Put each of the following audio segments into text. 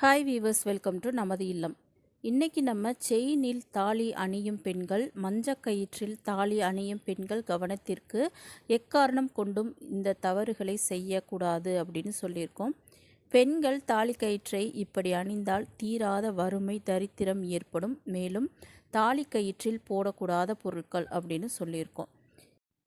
Hi viewers welcome to நமது இல்லம். இன்னைக்கு நம்ம செயினில் தாலி அணியும் பெண்கள் மஞ்சக் கயிற்றில் தாலி அணியும் பெண்கள் கவனத்திற்கு எக்காரணம் கொண்டும் இந்த தவறுகளை செய்யக்கூடாது அப்படின்னு சொல்லியிருக்கோம். பெண்கள் தாலி கயிற்றை இப்படி அணிந்தால் தீராத வறுமை தரித்திரம் ஏற்படும். மேலும் தாலி கயிற்றில் போடக்கூடாத பொருட்கள் அப்படின்னு சொல்லியிருக்கோம்.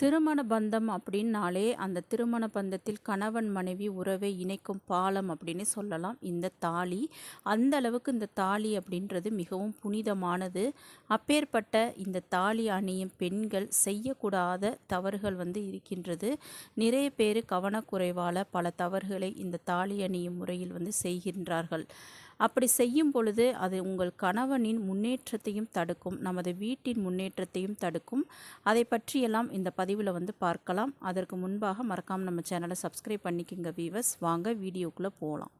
திருமண பந்தம் அப்படின்னாலே அந்த திருமண பந்தத்தில் கணவன் மனைவி உறவை இணைக்கும் பாலம் அப்படின்னு சொல்லலாம். இந்த தாலி அந்த அளவுக்கு இந்த தாலி அப்படின்றது மிகவும் புனிதமானது. அப்பேற்பட்ட இந்த தாலி அணியும் பெண்கள் செய்யக்கூடாத தவறுகள் வந்து இருக்கின்றது. நிறைய பேர் கவனக்குறைவால் பல தவறுகளை இந்த தாலி அணியும் முறையில் வந்து செய்கின்றார்கள். அப்படி செய்யும் பொழுது அது உங்கள் கணவனின் முன்னேற்றத்தையும் தடுக்கும் நமது வீட்டின் முன்னேற்றத்தையும் தடுக்கும். அதை பற்றியெல்லாம் இந்த பதிவில் வந்து பார்க்கலாம். அதற்கு முன்பாக மறக்காமல் நம்ம சேனலை சப்ஸ்கிரைப் பண்ணிக்கிங்க வீவர்ஸ் வாங்க வீடியோக்குள்ளே போகலாம்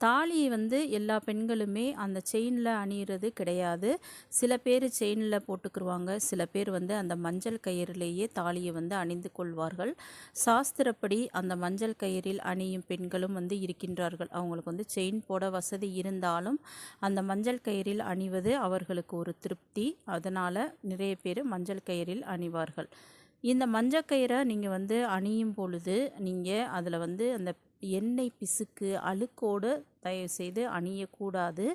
தாலி வந்து எல்லா பெண்களுமே அந்த செயினில் அணியிறது கிடையாது. சில பேர் செயினில் போட்டுக்குருவாங்க. சில பேர் வந்து அந்த மஞ்சள் கயிறிலேயே தாலியை வந்து அணிந்து கொள்வார்கள். சாஸ்திரப்படி அந்த மஞ்சள் கயிறில் அணியும் பெண்களும் வந்து இருக்கின்றார்கள். அவங்களுக்கு வந்து செயின் போட வசதி இருந்தாலும் அந்த மஞ்சள் கயிறில் அணிவது அவர்களுக்கு ஒரு திருப்தி. அதனால் நிறைய பேர் மஞ்சள் கயிறில் அணிவார்கள். இந்த மஞ்சக்கயிறை நீங்கள் வந்து அணியும் பொழுது நீங்கள் அதில் வந்து அந்த எண்ணெய் பிசுக்கு அழுக்கோடு தயவுசெய்து அணியக்கூடாது.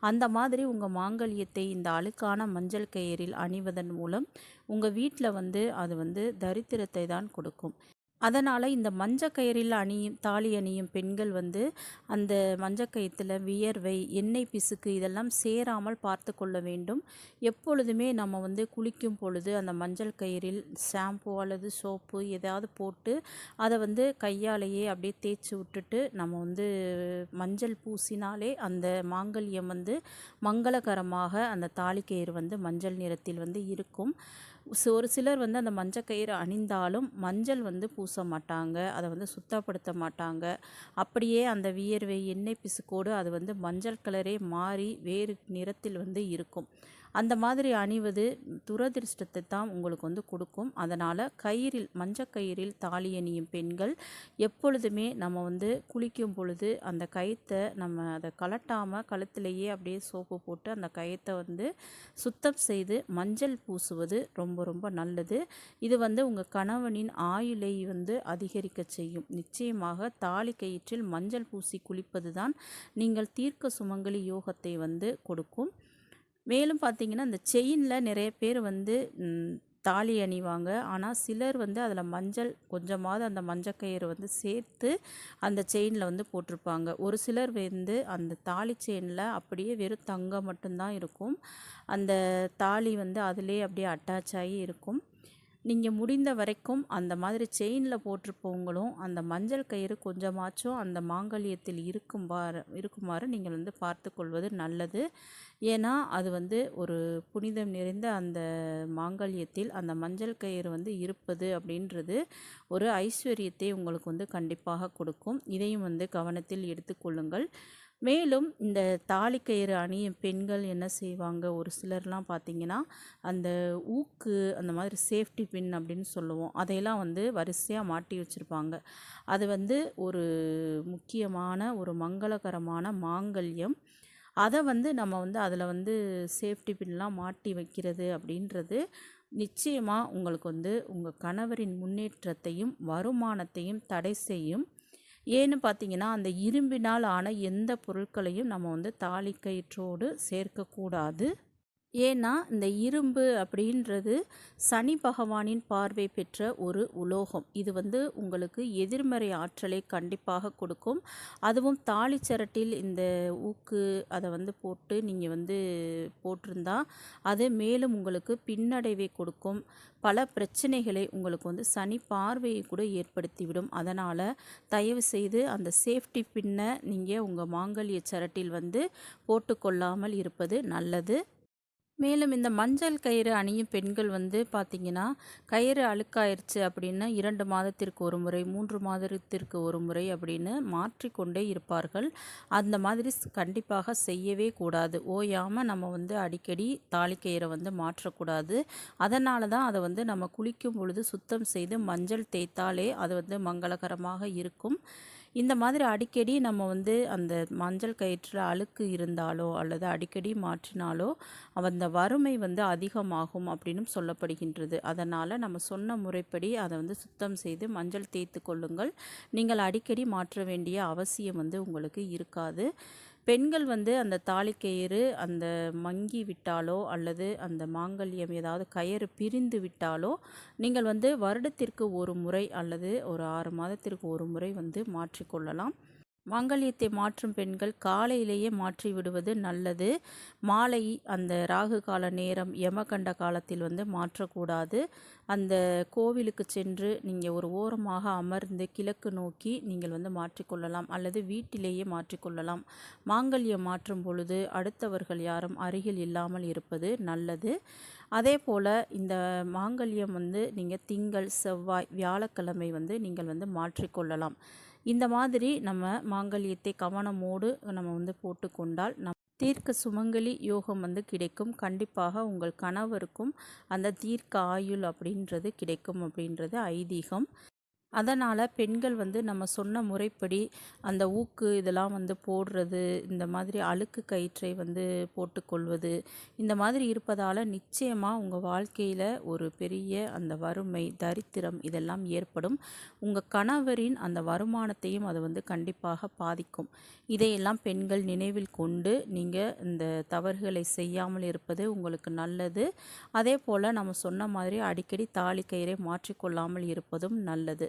அந்த மாதிரி உங்கள் மாங்கல்யத்தை இந்த அழுக்கான மஞ்சள் கயிறில் அணிவதன் மூலம் உங்கள் வீட்டில் வந்து அது வந்து தரித்திரத்தை தான் கொடுக்கும். அதனால் இந்த மஞ்சக்கயிறில் அணியும் தாலி அணியும் பெண்கள் வந்து அந்த மஞ்சக்கயிற்றில் வியர்வை எண்ணெய் பிசுக்கு இதெல்லாம் சேராமல் பார்த்து கொள்ள வேண்டும். எப்பொழுதுமே நம்ம வந்து குளிக்கும் பொழுது அந்த மஞ்சள் கயிறில் ஷாம்பு அல்லது சோப்பு ஏதாவது போட்டு அதை வந்து கையாலேயே அப்படியே தேய்ச்சி விட்டுட்டு நம்ம வந்து மஞ்சள் பூசினாலே அந்த மாங்கல்யம் வந்து மங்களகரமாக அந்த தாலிக்கயிறு வந்து மஞ்சள் நிறத்தில் வந்து இருக்கும். ஒரு சிலர் வந்து அந்த மஞ்சள் கயிறு அணிந்தாலும் மஞ்சள் வந்து பூச மாட்டாங்க. அதை வந்து சுத்தப்படுத்த மாட்டாங்க. அப்படியே அந்த வியர்வை எண்ணெய் பிசுக்கோடு அது வந்து மஞ்சள் கலரே மாறி வேறு நிறத்தில் வந்து இருக்கும். அந்த மாதிரி அணிவது துரதிருஷ்டத்தை தான் உங்களுக்கு வந்து கொடுக்கும். அதனால் கயிறில் மஞ்சக்கயிறில் தாலி அணியும் பெண்கள் எப்பொழுதுமே நம்ம வந்து குளிக்கும் பொழுது அந்த கயிற்றை நம்ம அதை கலட்டாமல் கழுத்துலேயே அப்படியே சோப்பு போட்டு அந்த கயத்தை வந்து சுத்தம் செய்து மஞ்சள் பூசுவது ரொம்ப ரொம்ப நல்லது. இது வந்து உங்கள் கணவனின் ஆயுளை வந்து அதிகரிக்க செய்யும். நிச்சயமாக தாலி கயிற்றில் மஞ்சள் பூசி குளிப்பது தான் நீங்கள் தீர்க்க சுமங்கலி யோகத்தை வந்து கொடுக்கும். மேலும் பார்த்திங்கன்னா இந்த செயினில் நிறைய பேர் வந்து தாலி அணிவாங்க. ஆனால் சிலர் வந்து அதில் மஞ்சள் கொஞ்சமாவது அந்த மஞ்சக்கயிறு வந்து சேர்த்து அந்த செயினில் வந்து போட்டிருப்பாங்க. ஒரு சிலர் வந்து அந்த தாலி செயினில் அப்படியே வெறும் தங்கம் மட்டும்தான் இருக்கும். அந்த தாலி வந்து அதிலே அப்படியே அட்டாச் ஆகி இருக்கும். நீங்கள் முடிந்த வரைக்கும் அந்த மாதிரி செயினில் போட்டிருப்பவங்களும் அந்த மஞ்சள் கயிறு கொஞ்சமாச்சும் அந்த மாங்கல்யத்தில் இருக்கும்பாறு இருக்குமாறு நீங்கள் வந்து பார்த்து கொள்வது நல்லது. ஏன்னா அது வந்து ஒரு புனிதம் நிறைந்த அந்த மாங்கல்யத்தில் அந்த மஞ்சள் கயிறு வந்து இருப்பது அப்படின்றது ஒரு ஐஸ்வர்யத்தை உங்களுக்கு வந்து கண்டிப்பாக கொடுக்கும். இதையும் வந்து கவனத்தில் எடுத்துக்கொள்ளுங்கள். மேலும் இந்த தாலிக்கயிறு அணியும் பெண்கள் என்ன செய்வாங்க? ஒரு சிலர்லாம் பார்த்திங்கன்னா அந்த ஊக்கு அந்த மாதிரி சேஃப்டி பின் அப்படின்னு சொல்லுவோம். அதையெல்லாம் வந்து வரிசையாக மாட்டி வச்சுருப்பாங்க. அது வந்து ஒரு முக்கியமான ஒரு மங்களகரமான மாங்கல்யம். அதை வந்து நம்ம வந்து அதில் வந்து சேஃப்டி பின்லாம் மாட்டி வைக்கிறது அப்படின்றது நிச்சயமாக உங்களுக்கு வந்து உங்கள் கணவரின் முன்னேற்றத்தையும் வருமானத்தையும் தடை செய்யும். ஏன்னு பார்த்தீங்கன்னா அந்த இரும்பினால் ஆன எந்த பொருட்களையும் நம்ம வந்து தாலி கயிற்றோடு சேர்க்கக்கூடாது. ஏன்னா இந்த இரும்பு அப்படின்றது சனி பகவானின் பார்வை பெற்ற ஒரு உலோகம். இது வந்து உங்களுக்கு எதிர்மறை ஆற்றலை கண்டிப்பாக கொடுக்கும். அதுவும் தாலி சரட்டில் இந்த ஊக்கு அதை வந்து போட்டு நீங்கள் வந்து போட்டிருந்தா அது மேலும் உங்களுக்கு பின்னடைவை கொடுக்கும். பல பிரச்சனைகளை உங்களுக்கு வந்து சனி பார்வையை கூட ஏற்படுத்திவிடும். அதனால் தயவு செய்து அந்த சேஃப்டி பின்னை நீங்கள் உங்கள் மாங்கல்ய சரட்டில் வந்து போட்டுக்கொள்ளாமல் இருப்பது நல்லது. மேலும் இந்த மஞ்சள் கயிறு அணியும் பெண்கள் வந்து பார்த்திங்கன்னா கயிறு அழுக்காயிருச்சு அப்படின்னா இரண்டு மாதத்திற்கு ஒரு முறை மூன்று மாதத்திற்கு ஒரு முறை அப்படின்னு மாற்றிக்கொண்டே இருப்பார்கள். அந்த மாதிரி கண்டிப்பாக செய்யவே கூடாது. ஓயாமல் நம்ம வந்து அடிக்கடி தாலிக்கயிறை வந்து மாற்றக்கூடாது. அதனால தான் அதை வந்து நம்ம குளிக்கும் பொழுது சுத்தம் செய்து மஞ்சள் தேய்த்தாலே அது வந்து மங்களகரமாக இருக்கும். இந்த மாதிரி அடிக்கடி நம்ம வந்து அந்த மஞ்சள் கயிற்றில் அழுக்கு இருந்தாலோ அல்லது அடிக்கடி மாற்றினாலோ அந்த வறுமை வந்து அதிகமாகும் அப்படின்னு சொல்லப்படுகின்றது. அதனால் நம்ம சொன்ன முறைப்படி அதை வந்து சுத்தம் செய்து மஞ்சள் தேய்த்து கொள்ளுங்கள். நீங்கள் அடிக்கடி மாற்ற வேண்டிய அவசியம் வந்து உங்களுக்கு இருக்காது. பெண்கள் வந்து அந்த தாலிக்கயிறு அந்த மங்கி விட்டாலோ அல்லது அந்த மாங்கல்யம் ஏதாவது கயிறு பிரிந்து விட்டாலோ நீங்கள் வந்து வருடத்திற்கு ஒரு முறை அல்லது ஒரு ஆறு மாதத்திற்கு ஒரு முறை வந்து மாற்றிக்கொள்ளலாம் மாங்கல்யத்தை மாற்றும் பெண்கள் காலையிலேயே மாற்றி விடுவது நல்லது. மாலை அந்த ராகு கால நேரம் யமகண்ட காலத்தில் வந்து மாற்றக்கூடாது. அந்த கோவிலுக்கு சென்று நீங்கள் ஒரு ஓரமாக அமர்ந்து கிழக்கு நோக்கி நீங்கள் வந்து மாற்றிக்கொள்ளலாம் அல்லது வீட்டிலேயே மாற்றிக்கொள்ளலாம். மாங்கல்யம் மாற்றும் பொழுது அடுத்தவர்கள் யாரும் அருகில் இல்லாமல் இருப்பது நல்லது. அதே போல் இந்த மாங்கல்யம் வந்து நீங்கள் திங்கள் செவ்வாய் வியாழக்கிழமை வந்து நீங்கள் வந்து மாற்றிக்கொள்ளலாம். இந்த மாதிரி நம்ம மாங்கல்யத்தை கவனமோடு நம்ம வந்து போட்டுக்கொண்டால் நம் தீர்க்க சுமங்கலி யோகம் வந்து கிடைக்கும். கண்டிப்பாக உங்கள் கணவருக்கும் அந்த தீர்க்க ஆயுள் அப்படின்றது கிடைக்கும் அப்படின்றது ஐதீகம். அதனால் பெண்கள் வந்து நம்ம சொன்ன முறைப்படி அந்த ஊக்கு இதெல்லாம் வந்து போடுறது இந்த மாதிரி அழுக்கு கயிற்றை வந்து போட்டுக்கொள்வது இந்த மாதிரி இருப்பதால் நிச்சயமாக உங்கள் வாழ்க்கையில் ஒரு பெரிய அந்த வறுமை தரித்திரம் இதெல்லாம் ஏற்படும். உங்கள் கணவரின் அந்த வருமானத்தையும் அது வந்து கண்டிப்பாக பாதிக்கும். இதையெல்லாம் பெண்கள் நினைவில் கொண்டு நீங்கள் இந்த தவறுகளை செய்யாமல் இருப்பது உங்களுக்கு நல்லது. அதே போல் நம்ம சொன்ன மாதிரி அடிக்கடி தாலி கயிறை மாற்றிக்கொள்ளாமல் இருப்பதும் நல்லது.